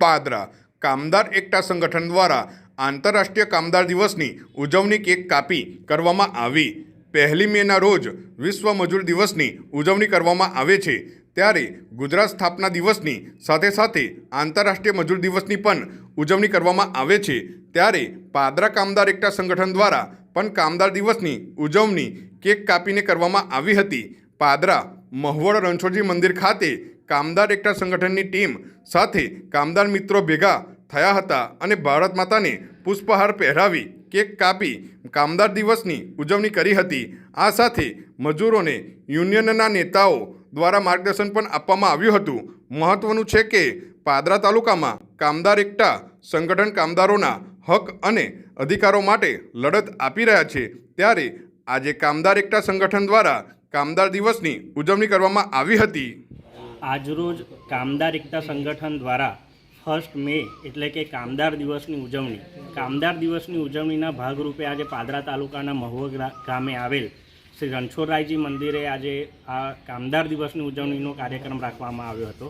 પાદરા. કામદાર એકતા સંગઠન દ્વારા આંતરરાષ્ટ્રીય કામદાર દિવસની ઉજવણી કેક કાપી કરવામાં આવી. પહેલી મેના રોજ વિશ્વ મજૂર દિવસની ઉજવણી કરવામાં આવે છે. ત્યારે ગુજરાત સ્થાપના દિવસની સાથે સાથે આંતરરાષ્ટ્રીય મજૂર દિવસની પણ ઉજવણી કરવામાં આવે છે. ત્યારે પાદરા કામદાર એકતા સંગઠન દ્વારા પણ કામદાર દિવસની ઉજવણી કેક કાપીને કરવામાં આવી હતી. પાદરા, મહુવડ રણછોડજી મંદિર ખાતે કામદાર એકતા સંગઠનની ટીમ સાથે કામદાર મિત્રો ભેગા થયા હતા અને ભારત માતાને પુષ્પહાર પહેરાવી કેક કાપી કામદાર દિવસની ઉજવણી કરી હતી. આ સાથે મજૂરોને યુનિયનના નેતાઓ દ્વારા માર્ગદર્શન પણ આપવામાં આવ્યું હતું. મહત્વનું છે કે પાદરા તાલુકામાં કામદાર એકતા સંગઠન કામદારોના હક અને અધિકારો માટે લડત આપી રહ્યા છે. ત્યારે આજે કામદાર એકતા સંગઠન દ્વારા કામદાર દિવસની ઉજવણી કરવામાં આવી હતી. આજરોજ કામદાર એકતા સંગઠન દ્વારા ફર્સ્ટ મે એટલે કે કામદાર દિવસની ઉજવણી. કામદાર દિવસની ઉજવણીના ભાગરૂપે આજે પાદરા તાલુકાના મહુવા ગામે આવેલ શ્રી રણછોડરાયજી મંદિરે આજે આ કામદાર દિવસની ઉજવણીનો કાર્યક્રમ રાખવામાં આવ્યો હતો.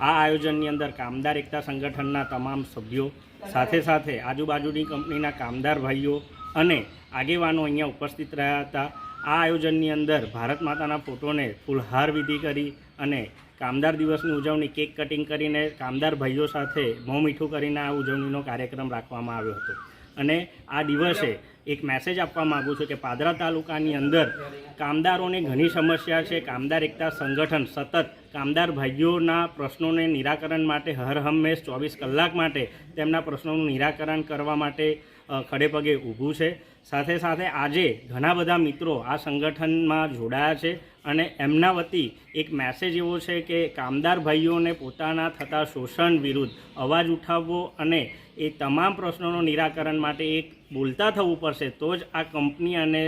આ આયોજનની અંદર કામદાર એકતા સંગઠનના તમામ સભ્યો, સાથે સાથે આજુબાજુની કંપનીના કામદાર ભાઈઓ અને આગેવાનો અહીંયા ઉપસ્થિત રહ્યા હતા. આ આયોજનની અંદર ભારત માતાના ફોટોને ફૂલહાર વિધિ કરી અને કામદાર દિવસની ઉજવણી કેક કટિંગ કરીને કામદાર ભાઈઓ સાથે મોં મીઠું કરીને આ ઉજવણીનો કાર્યક્રમ રાખવામાં આવ્યો હતો. અને આ દિવસે એક મેસેજ આપવા માગું છું કે પાદરા તાલુકાની અંદર કામદારોને ઘણી સમસ્યા છે. કામદાર એકતા સંગઠન સતત કામદાર ભાઈઓના પ્રશ્નોને નિરાકરણ માટે હર હંમેશ ચોવીસ કલાક માટે તેમના પ્રશ્નોનું નિરાકરણ કરવા માટે ખડેપગે ખડે પગે ઊભું છે. સાથે સાથે આજે ઘણા બધા મિત્રો આ સંગઠનમાં જોડાયા છે અને એમના વતી એક મેસેજ એવો છે કે કામદાર ભાઈઓને પોતાના થતા શોષણ વિરુદ્ધ અવાજ ઉઠાવવો અને એ તમામ પ્રશ્નોનું નિરાકરણ માટે એક બોલતા થવું પડશે. તો જ આ કંપની અને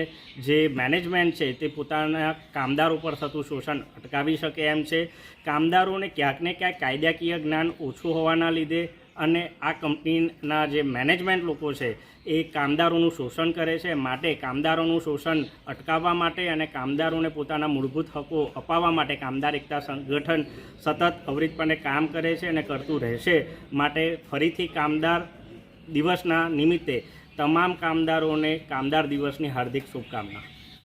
જે મેનેજમેન્ટ છે તે પોતાના કામદારો પર થતું શોષણ અટકાવી શકે એમ છે. કામદારોને ક્યાંક ને ક્યાંક કાયદાકીય જ્ઞાન ઓછું હોવાના લીધે અને આ કંપનીના જે મેનેજમેન્ટ લોકો છે એ કામદારોનું શોષણ કરે છે, માટે કામદારોનું શોષણ અટકાવવા માટે અને કામદારોને પોતાના મૂળભૂત હકો અપાવવા માટે કામદાર એકતા સંગઠન સતત અવિરતપણે કામ કરે છે અને કરતું રહેશે. માટે ફરીથી કામદાર દિવસના નિમિત્તે તમામ કામદારોને કામદાર દિવસની હાર્દિક શુભકામના.